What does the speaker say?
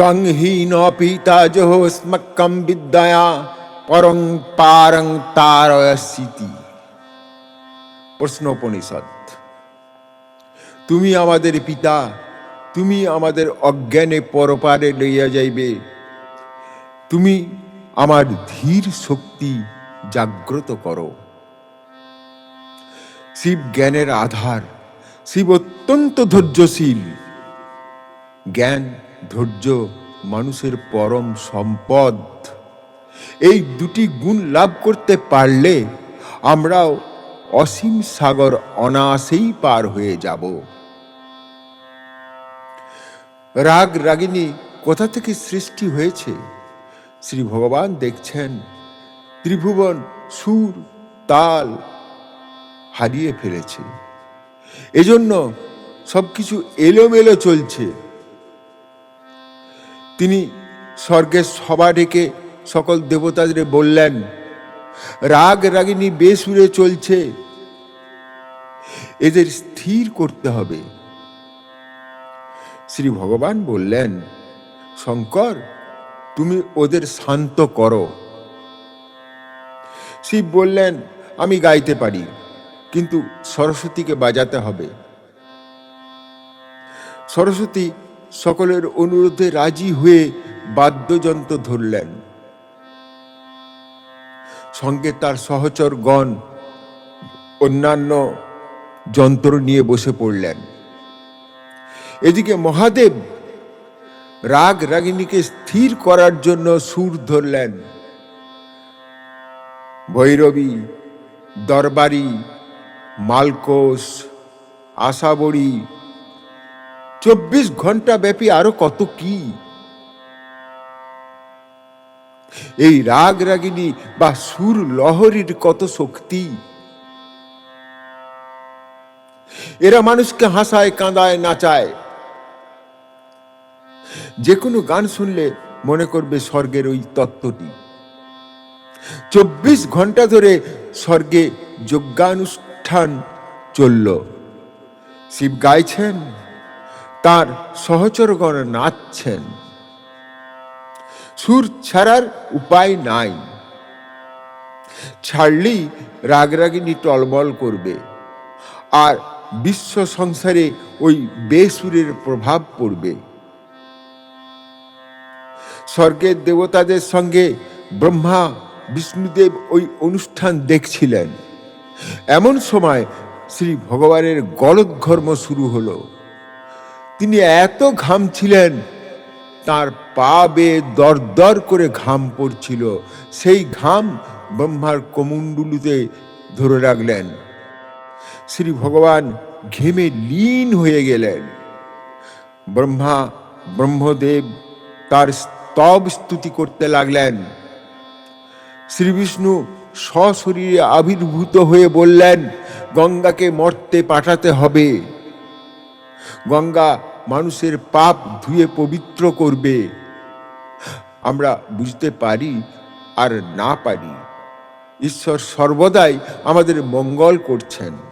ত্বং হি ন পিতা জহস্মকম বিদ্যয়া পরং পারং তারয়সিতি প্রশ্নোপনিষদ তুমি আমাদের পিতা, তুমি আমাদের অজ্ঞানে পরপারে লইয়া যাইবে। তুমি আমার ধীর শক্তি জাগ্রত করো। শিব জ্ঞানের আধার, শিব অত্যন্ত ধৈর্যশীল। জ্ঞান ধৈর্য মানুষের পরম সম্পদ। এই দুটি গুণ লাভ করতে পারলে আমরাও অসীম সাগর অনায়াসেই পার হয়ে যাব। রাগ রাগিনী কোথা থেকে সৃষ্টি হয়েছে? শ্রী ভগবান দেখছেন, ত্রিভুবন, সুর, তাল হারিয়ে ফেলেছে। এজন্য সবকিছু এলোমেলো চলছে। তিনি স্বর্গের সভা ডেকে সকল দেবতাদের বললেন, রাগ রাগিনী বেসুরে চলছে। এদের স্থির করতে হবে। শ্রী ভগবান বললেন, শঙ্কর, তুমি ওদের শান্ত করো। শিব বললেন, আমি গাইতে পারি, কিন্তু সরস্বতীকে বাজাতে হবে। সরস্বতী সকলের অনুরোধে রাজি হয়ে বাদ্যযন্ত্র ধরলেন। সঙ্গে তার সহচর গণ অন্যান্য যন্ত্র নিয়ে বসে পড়লেন। এদিকে মহাদেব রাগ রাগিনীকে স্থির করার জন্য সুর ধরলেন। ভৈরবী, দরবারি, মালকোষ আশাবড়ি চব্বিশ ঘণ্টা ব্যাপী আরও কত কি? এই রাগ রাগিনী বা সুর লহরীর কত শক্তি? এরা মানুষকে হাসায়, কাঁদায়, নাচায়। যে কোনো গান শুনলে মনে করবে স্বর্গের ওই তত্ত্বটি। চব্বিশ ঘণ্টা ধরে স্বর্গে যজ্ঞানুষ্ঠান চলল। শিব গাইছেন তার সহচরগণ নাচছেন। সুর ছাড়ার উপায় নাই। ছাড়লেই রাগরাগিনী টলমল করবে। আর বিশ্ব সংসারে ওই বেসুরের প্রভাব পড়বে। স্বর্গের দেবতাদের সঙ্গে ব্রহ্মা, বিষ্ণুদেব ওই অনুষ্ঠান দেখছিলেন। এমন সময় শ্রী ভগবানের গলদঘর্ম শুরু হলো। তিনি এত ঘামছিলেন তার পা বেয়ে দরদর করে ঘাম পড়ছিল। সেই ঘাম ব্রহ্মার কমণ্ডুলুতে ধরে রাখলেন। শ্রী ভগবান ঘেমে লীন হয়ে গেলেন। ব্রহ্মা, ব্রহ্মদেব তার স্তব স্তুতি করতে লাগলেন। শ্রী বিষ্ণু সশরীরে আবির্ভূত হয়ে বললেন, গঙ্গাকে মর্তে পাঠাতে হবে। গঙ্গা মানুষের পাপ ধুয়ে পবিত্র করবে। আমরা বুঝতে পারি আর না পারি। ঈশ্বর সর্বদাই আমাদের মঙ্গল করছেন।